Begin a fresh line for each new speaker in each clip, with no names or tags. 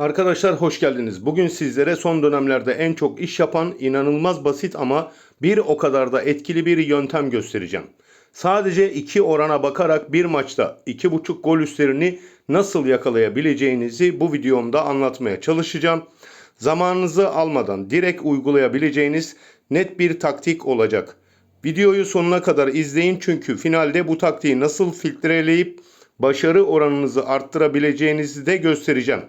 Arkadaşlar hoş geldiniz. Bugün sizlere son dönemlerde en çok iş yapan inanılmaz basit ama bir o kadar da etkili bir yöntem göstereceğim. Sadece iki orana bakarak bir maçta 2.5 gol üstlerini nasıl yakalayabileceğinizi bu videomda anlatmaya çalışacağım. Zamanınızı almadan direkt uygulayabileceğiniz net bir taktik olacak. Videoyu sonuna kadar izleyin çünkü finalde bu taktiği nasıl filtreleyip başarı oranınızı arttırabileceğinizi de göstereceğim.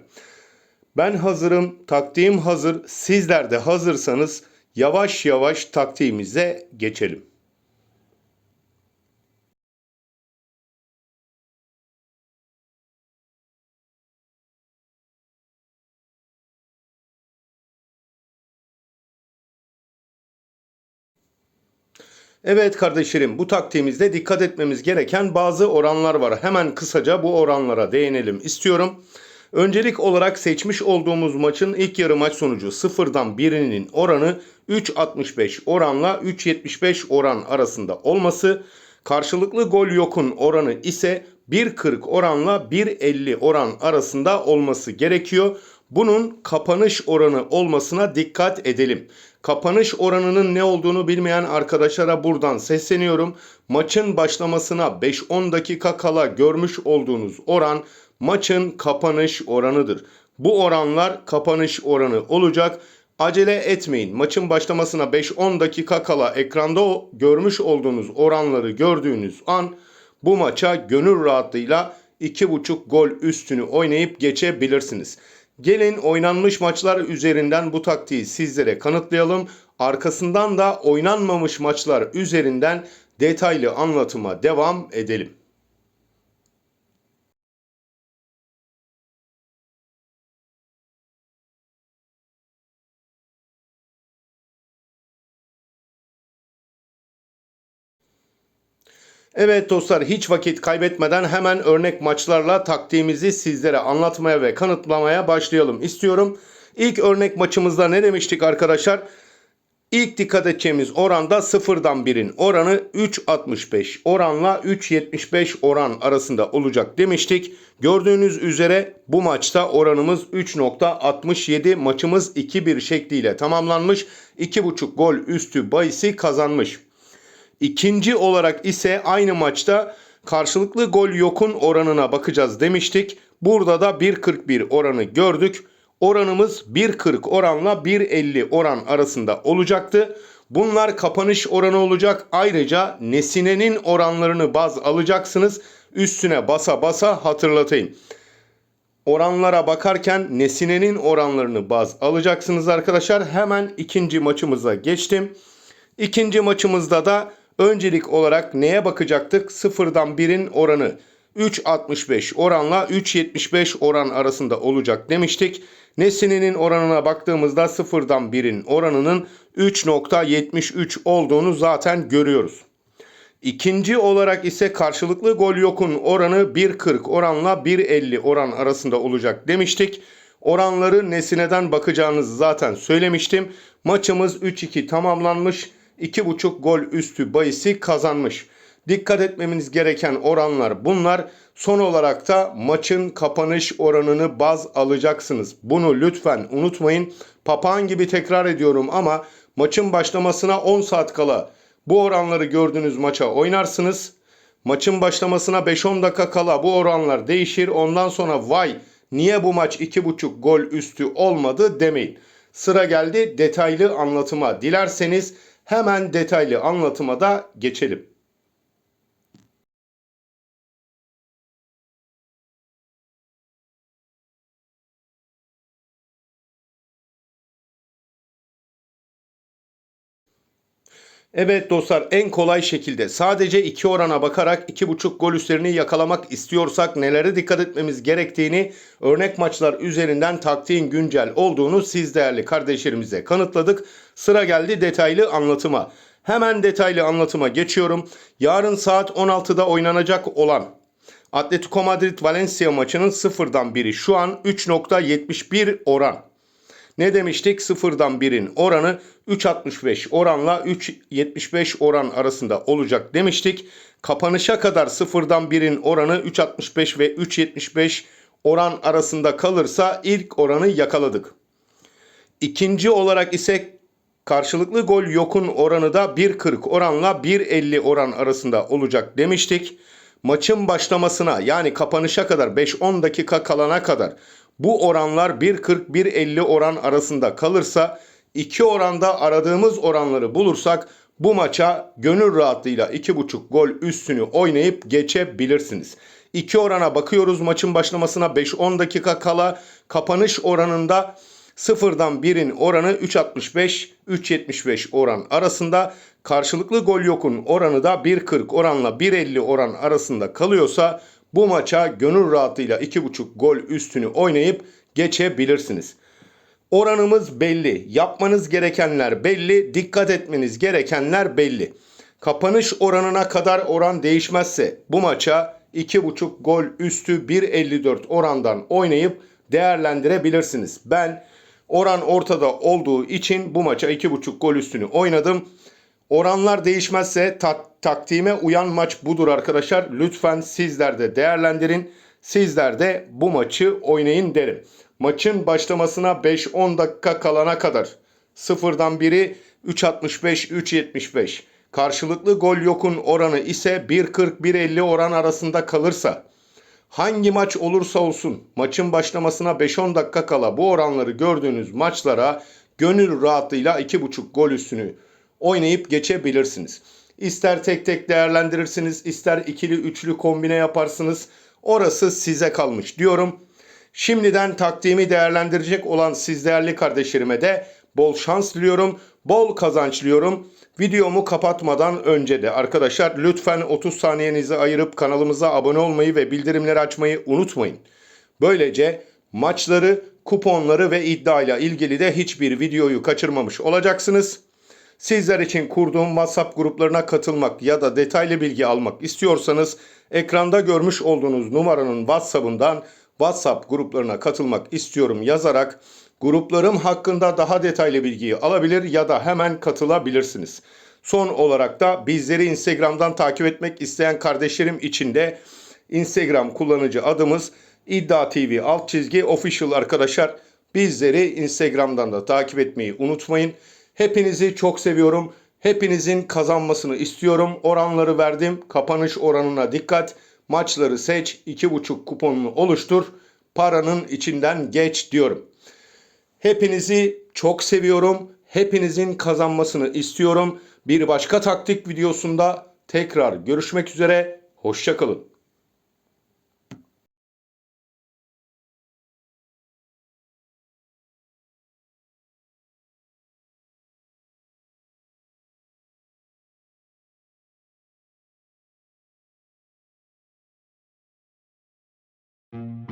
Ben hazırım, taktiğim hazır. Sizler de hazırsanız yavaş yavaş taktiğimize geçelim. Evet kardeşlerim bu taktiğimizde dikkat etmemiz gereken bazı oranlar var. Hemen kısaca bu oranlara değinelim istiyorum. Öncelik olarak seçmiş olduğumuz maçın ilk yarı maç sonucu 0'dan 1'inin oranı 3.65 oranla 3.75 oran arasında olması. Karşılıklı gol yokun oranı ise 1.40 oranla 1.50 oran arasında olması gerekiyor. Bunun kapanış oranı olmasına dikkat edelim. Kapanış oranının ne olduğunu bilmeyen arkadaşlara buradan sesleniyorum. Maçın başlamasına 5-10 dakika kala görmüş olduğunuz oran maçın kapanış oranıdır. Bu oranlar kapanış oranı olacak. Acele etmeyin. Maçın başlamasına 5-10 dakika kala ekranda görmüş olduğunuz oranları gördüğünüz an bu maça gönül rahatlığıyla 2.5 gol üstünü oynayıp geçebilirsiniz. Gelin oynanmış maçlar üzerinden bu taktiği sizlere kanıtlayalım. Arkasından da oynanmamış maçlar üzerinden detaylı anlatıma devam edelim. Evet dostlar hiç vakit kaybetmeden hemen örnek maçlarla taktiğimizi sizlere anlatmaya ve kanıtlamaya başlayalım istiyorum. İlk örnek maçımızda ne demiştik arkadaşlar? İlk dikkat edeceğimiz oranda 0'dan 1'in oranı 3.65 oranla 3.75 oran arasında olacak demiştik. Gördüğünüz üzere bu maçta oranımız 3.67 maçımız 2-1 şekliyle tamamlanmış. 2.5 gol üstü bahisi kazanmış. İkinci olarak ise aynı maçta karşılıklı gol yokun oranına bakacağız demiştik. Burada da 1.41 oranı gördük. Oranımız 1.40 oranla 1.50 oran arasında olacaktı. Bunlar kapanış oranı olacak. Ayrıca Nesine'nin oranlarını baz alacaksınız. Üstüne basa basa hatırlatayım. Oranlara bakarken Nesine'nin oranlarını baz alacaksınız arkadaşlar. Hemen ikinci maçımıza geçtim. İkinci maçımızda da öncelik olarak neye bakacaktık? Sıfırdan 1'in oranı 3.65 oranla 3.75 oran arasında olacak demiştik. Nesine'nin oranına baktığımızda sıfırdan 1'in oranının 3.73 olduğunu zaten görüyoruz. İkinci olarak ise karşılıklı gol yokun oranı 1.40 oranla 1.50 oran arasında olacak demiştik. Oranları Nesine'den bakacağınızı zaten söylemiştim. Maçımız 3-2 tamamlanmış. 2.5 gol üstü bahisi kazanmış. Dikkat etmemiz gereken oranlar bunlar. Son olarak da maçın kapanış oranını baz alacaksınız. Bunu lütfen unutmayın. Papağan gibi tekrar ediyorum ama maçın başlamasına 10 saat kala bu oranları gördüğünüz maça oynarsınız. Maçın başlamasına 5-10 dakika kala bu oranlar değişir. Ondan sonra vay niye bu maç 2.5 gol üstü olmadı demeyin. Sıra geldi detaylı anlatıma. Dilerseniz hemen detaylı anlatıma da geçelim. Evet dostlar en kolay şekilde sadece iki orana bakarak 2.5 gol üstlerini yakalamak istiyorsak nelere dikkat etmemiz gerektiğini örnek maçlar üzerinden taktiğin güncel olduğunu siz değerli kardeşlerimize kanıtladık. Sıra geldi detaylı anlatıma. Hemen detaylı anlatıma geçiyorum. Yarın saat 16'da oynanacak olan Atletico Madrid Valencia maçının sıfırdan biri şu an 3.71 oran. Ne demiştik? Sıfırdan 1'in oranı 3.65 oranla 3.75 oran arasında olacak demiştik. Kapanışa kadar sıfırdan 1'in oranı 3.65 ve 3.75 oran arasında kalırsa ilk oranı yakaladık. İkinci olarak ise karşılıklı gol yokun oranı da 1.40 oranla 1.50 oran arasında olacak demiştik. Maçın başlamasına yani kapanışa kadar 5-10 dakika kalana kadar bu oranlar 1.40-1.50 oran arasında kalırsa iki oranda aradığımız oranları bulursak bu maça gönül rahatlığıyla 2.5 gol üstünü oynayıp geçebilirsiniz. İki orana bakıyoruz maçın başlamasına 5-10 dakika kala kapanış oranında Sıfırdan 1'in oranı 3.65-3.75 oran arasında. Karşılıklı gol yokun oranı da 1.40 oranla 1.50 oran arasında kalıyorsa bu maça gönül rahatlığıyla 2.5 gol üstünü oynayıp geçebilirsiniz. Oranımız belli. Yapmanız gerekenler belli. Dikkat etmeniz gerekenler belli. Kapanış oranına kadar oran değişmezse bu maça 2.5 gol üstü 1.54 orandan oynayıp değerlendirebilirsiniz. Ben oran ortada olduğu için bu maça 2.5 gol üstünü oynadım. Oranlar değişmezse ta- taktiğime uyan maç budur arkadaşlar. Lütfen sizler de değerlendirin. Sizler de bu maçı oynayın derim. Maçın başlamasına 5-10 dakika kalana kadar sıfırdan biri 3.65-3.75. Karşılıklı gol yokun oranı ise 1.40-1.50 oran arasında kalırsa hangi maç olursa olsun maçın başlamasına 5-10 dakika kala bu oranları gördüğünüz maçlara gönül rahatlığıyla 2.5 gol üstünü oynayıp geçebilirsiniz. İster tek tek değerlendirirsiniz, ister ikili üçlü kombine yaparsınız. Orası size kalmış diyorum. Şimdiden taktiğimi değerlendirecek olan siz değerli kardeşlerime de bol şans diliyorum, bol kazanç diliyorum. Videomu kapatmadan önce de arkadaşlar lütfen 30 saniyenizi ayırıp kanalımıza abone olmayı ve bildirimleri açmayı unutmayın. Böylece maçları, kuponları ve iddiayla ilgili de hiçbir videoyu kaçırmamış olacaksınız. Sizler için kurduğum WhatsApp gruplarına katılmak ya da detaylı bilgi almak istiyorsanız ekranda görmüş olduğunuz numaranın WhatsApp'ından WhatsApp gruplarına katılmak istiyorum yazarak gruplarım hakkında daha detaylı bilgiyi alabilir ya da hemen katılabilirsiniz. Son olarak da bizleri Instagram'dan takip etmek isteyen kardeşlerim için de Instagram kullanıcı adımız İddia TV alt çizgi official arkadaşlar. Bizleri Instagram'dan da takip etmeyi unutmayın. Hepinizi çok seviyorum. Hepinizin kazanmasını istiyorum. Oranları verdim. Kapanış oranına dikkat. Maçları seç. 2.5 kuponunu oluştur. Paranın içinden geç diyorum. Hepinizi çok seviyorum. Hepinizin kazanmasını istiyorum. Bir başka taktik videosunda tekrar görüşmek üzere. Hoşçakalın. thank you